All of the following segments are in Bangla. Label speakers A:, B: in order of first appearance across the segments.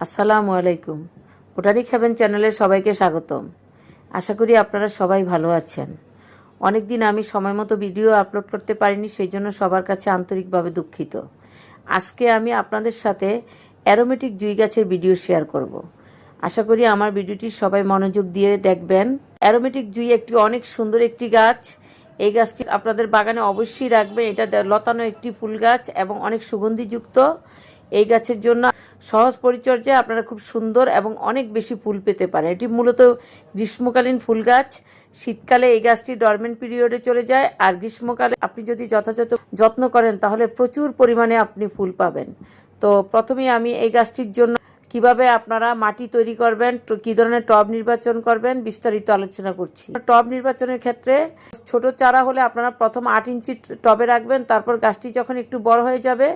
A: আসসালামু আলাইকুম। বোটানিক হেভেন চ্যানেলে সবাইকে স্বাগতম। আশা করি আপনারা সবাই ভালো আছেন। অনেক দিন আমি সময় মতো ভিডিও আপলোড করতে পারিনি, সেই জন্য সবার কাছে আন্তরিকভাবে দুঃখিত। আজকে আমি আপনাদের সাথে অ্যারোমেটিক জুই গাছের ভিডিও শেয়ার করব। আশা করি আমার ভিডিওটি সবাই মনোযোগ দিয়ে দেখবেন। অ্যারোমেটিক জুই একটি অনেক সুন্দর একটি গাছ। এই গাছটি আপনাদের বাগানে অবশ্যই রাখবেন। এটা লতানো একটি ফুল গাছ এবং অনেক সুগন্ধিযুক্ত। এই গাছের জন্য সহজ পরিচর্যায় আপনারা খুব সুন্দর এবং অনেক বেশি ফুল পেতে পারেন। এটি মূলত গ্রীষ্মকালীন ফুল গাছ। শীতকালে এই গাছটি ডরমেন্ট পিরিয়ডে চলে যায়। আর গ্রীষ্মকালে আপনি যদি যথাযথ যত্ন করেন, তাহলে প্রচুর পরিমাণে আপনি ফুল পাবেন। তো প্রথমে আমি এই গাছটির জন্য কীভাবে আপনারা মাটি তৈরি করবেন কি ধরনের টব নির্বাচন করবেন, বিস্তারিত আলোচনা করছি। টব নির্বাচনের ক্ষেত্রে ছোট চারা হলে আপনারা প্রথম আট ইঞ্চি টবে রাখবেন, তারপর গাছটি যখন একটু বড় হয়ে যাবে,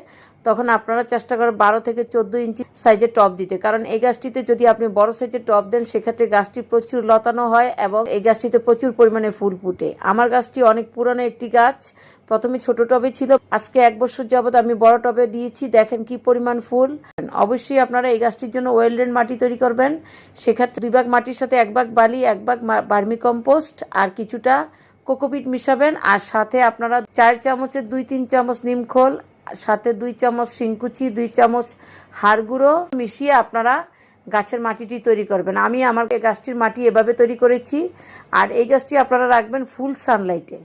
A: তখন আপনারা চেষ্টা করেন বারো থেকে চোদ্দ ইঞ্চি সাইজের টব দিতে। কারণ এই গাছটিতে যদি আপনি বড় সাইজের টব দেন, সেক্ষেত্রে গাছটি প্রচুর লতানো হয় এবং এই গাছটিতে প্রচুর পরিমাণে ফুল ফুটে। আমার গাছটি অনেক পুরনো একটি গাছ, প্রথমে ছোট টবে ছিল, আজকে এক বছর যাবত আমি বড় টবে দিয়েছি, দেখেন কি পরিমাণ ফুল। অবশ্যই আপনারা এই গাছটির জন্য ওয়েলডেন মাটি তৈরি করবেন। সেক্ষেত্রে দুই ভাগ মাটির সাথে এক ভাগ বালি, এক ভাগ বার্মি কম্পোস্ট আর কিছুটা কোকোপিট মিশাবেন। আর সাথে আপনারা চার চামচের দুই তিন চামচ নিমখোল সাথে দুই চামচ শিংকুচি দুই চামচ হাড় গুঁড়ো মিশিয়ে আপনারা গাছের মাটিটি তৈরি করবেন। আমি আমার গাছটির মাটি এভাবে তৈরি করেছি। আর এই গাছটি আপনারা রাখবেন ফুল সানলাইটে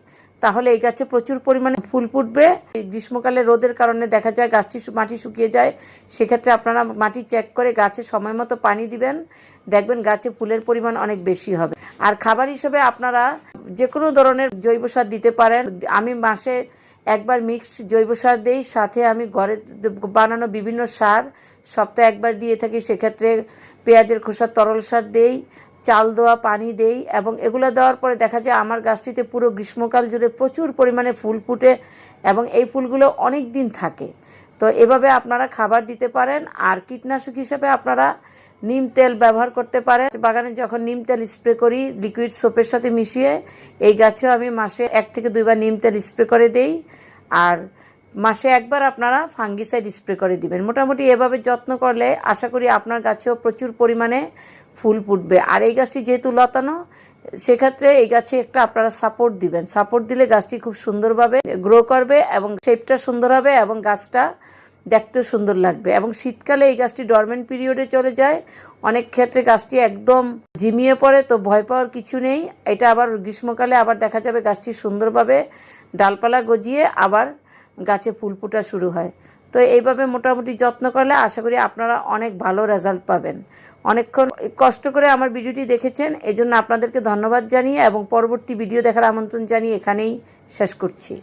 A: তাহলে এই গাছে প্রচুর পরিমাণে ফুল ফুটবে। গ্রীষ্মকালে রোদের কারণে দেখা যায় গাছটি মাটি শুকিয়ে যায়। সেক্ষেত্রে আপনারা মাটি চেক করে গাছে সময় মতো পানি দিবেন। দেখবেন গাছে ফুলের পরিমাণ অনেক বেশি হবে। আর খাবার হিসেবে আপনারা যে কোনো ধরনের জৈব সার দিতে পারেন। আমি মাসে একবার মিক্সড জৈব সার দেই, সাথে আমি ঘরে বানানো বিভিন্ন সার সপ্তাহে একবার দিয়ে থাকি। সেক্ষেত্রে পেঁয়াজের খোসার তরল সার দেই চাল দেওয়া, পানি দেই এবং এগুলো দেওয়ার পরে দেখা যায় আমার গাছটিতে পুরো গ্রীষ্মকাল জুড়ে প্রচুর পরিমাণে ফুল ফুটে এবং এই ফুলগুলো অনেক দিন থাকে। তো এভাবে আপনারা খাবার দিতে পারেন আর কীটনাশক হিসেবে আপনারা নিম তেল ব্যবহার করতে পারেন। বাগানে যখন নিম তেল স্প্রে করি, লিকুইড সোপের সাথে মিশিয়ে এই গাছেও আমি মাসে এক থেকে দুইবার নিম তেল স্প্রে করে দেই। আর মাসে একবার আপনারা ফাঙ্গিসাইড স্প্রে করে দিবেন। মোটামুটি এভাবে যত্ন করলে আশা করি আপনার গাছেও প্রচুর পরিমাণে ফুল ফুটবে। আর এই গাছটি যেহেতু লতানো, সেক্ষেত্রে এই গাছে একটা আপনারা সাপোর্ট দিবেন। সাপোর্ট দিলে গাছটি খুব সুন্দরভাবে গ্রো করবে এবং শেপটা সুন্দর হবে এবং গাছটা দেখতেও সুন্দর লাগবে। এবং শীতকালে এই গাছটি ডরমেন্ট পিরিয়ডে চলে যায়। অনেক ক্ষেত্রে গাছটি একদম ঝিমিয়ে পড়ে, তো ভয় পাওয়ার কিছু নেই। এটা আবার গ্রীষ্মকালে আবার দেখা যাবে গাছটি সুন্দরভাবে ডালপালা গজিয়ে আবার গাছে ফুল ফোটা শুরু হয়। তো এইভাবে মোটামুটি যত্ন করলে আশা করি আপনারা অনেক ভালো রেজাল্ট পাবেন। অনেকক্ষণ কষ্ট করে আমার ভিডিওটি দেখেছেন, এজন্য আপনাদেরকে ধন্যবাদ জানিয়ে এবং পরবর্তী ভিডিও দেখার আমন্ত্রণ জানিয়ে এখানেই শেষ করছি।